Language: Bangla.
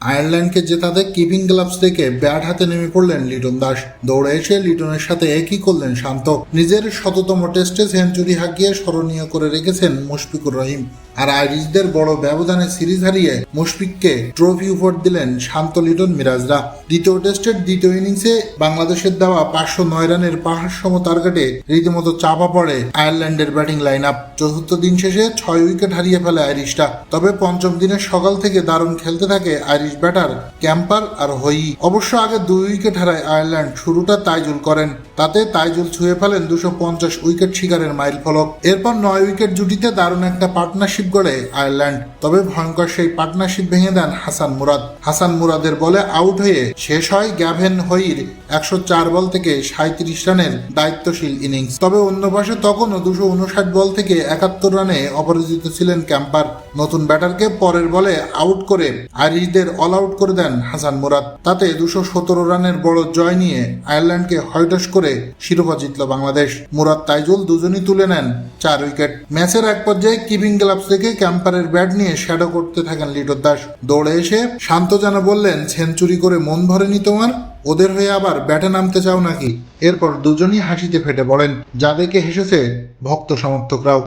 আয়ারল্যান্ডকে জেতাতে কিপিং গ্লাভস থেকে ব্যাট হাতে নেমে পড়লেন লিটন দাস। দৌড়ে এসে লিটনের সাথে একই করলেন শান্ত। নিজের শততম টেস্টে সেঞ্চুরি হাঁকিয়ে স্মরণীয় করে রেখেছেন মুশফিকুর রহিম। আর আইরিশদের বড় ব্যবধানে সিরিজ হারিয়ে মুশফিককে ট্রফি উপহার দিলেন শান্ত লিটন মিরাজরা। দ্বিতীয় টেস্টের দ্বিতীয় ইনিংসে বাংলাদেশের দেওয়া পাঁচশো নয় রানের পাহাড় সম টার্গেটে রীতিমতো চাপা পড়ে আয়ারল্যান্ডের ব্যাটিং লাইন আপ চতুর্থ দিন শেষে ছয় উইকেট হারিয়ে ফেলে আইরিশটা তবে পঞ্চম দিনের সকাল থেকে দারুণ খেলতে থাকে আইরিশ ব্যাটার, ক্যাম্পার আর হই। অবশ্য আগে দুই উইকেট হারায় আয়ারল্যান্ড, শুরুটা তাইজুল করেন। তাতে তাইজুল ছুঁয়ে ফেলেন দুশো পঞ্চাশ উইকেট শিকারের মাইল ফলক। এরপর নয় উইকেট জুটিতে দারুণ একটা পার্টনারশিপ গড়ে আয়ারল্যান্ড। তবে ভয়ঙ্কর সেই পার্টনারশিপ ভেঙে দেন হাসান মুরাদ। হাসান মুরাদের বলে আউট হয়ে শেষ হয় গ্যাভেন হইর একশো চার বল থেকে সাঁত্রিশ রানের দায়িত্বশীল ইনিংস। তবে অন্য পাশে তখনও দুশো উনষাট বল থেকে একাত্তর রানে অপরাজিত ছিলেন ক্যাম্পার। নতুন ব্যাটারকে পরের বলে আউট করে আইরিশদের অল আউট করে দেন হাসান মুরাদ। তাতে দুশো সতেরো রানের বড় জয় নিয়ে আয়ারল্যান্ডকে হয়টস করে শিরোপা জিতল বাংলাদেশ। মুরাদ তাইজুল দুজনই তুলে নেন চার উইকেট। ম্যাচের এক পর্যায়ে কিপিং গ্লাভস থেকে ক্যাম্পারের ব্যাট নিয়ে শ্যাডো করতে থাকেন লিটন দাস। দৌড়ে এসে শান্ত যেন বললেন, সেঞ্চুরি করে মন ভরেনি তোমার? ওদের হয়ে আবার ব্যাটে নামতে চাও নাকি? এরপর দুজনই হাসিতে ফেটে পড়েন। যা দেখে হেসেছে ভক্ত সমর্থকরাও।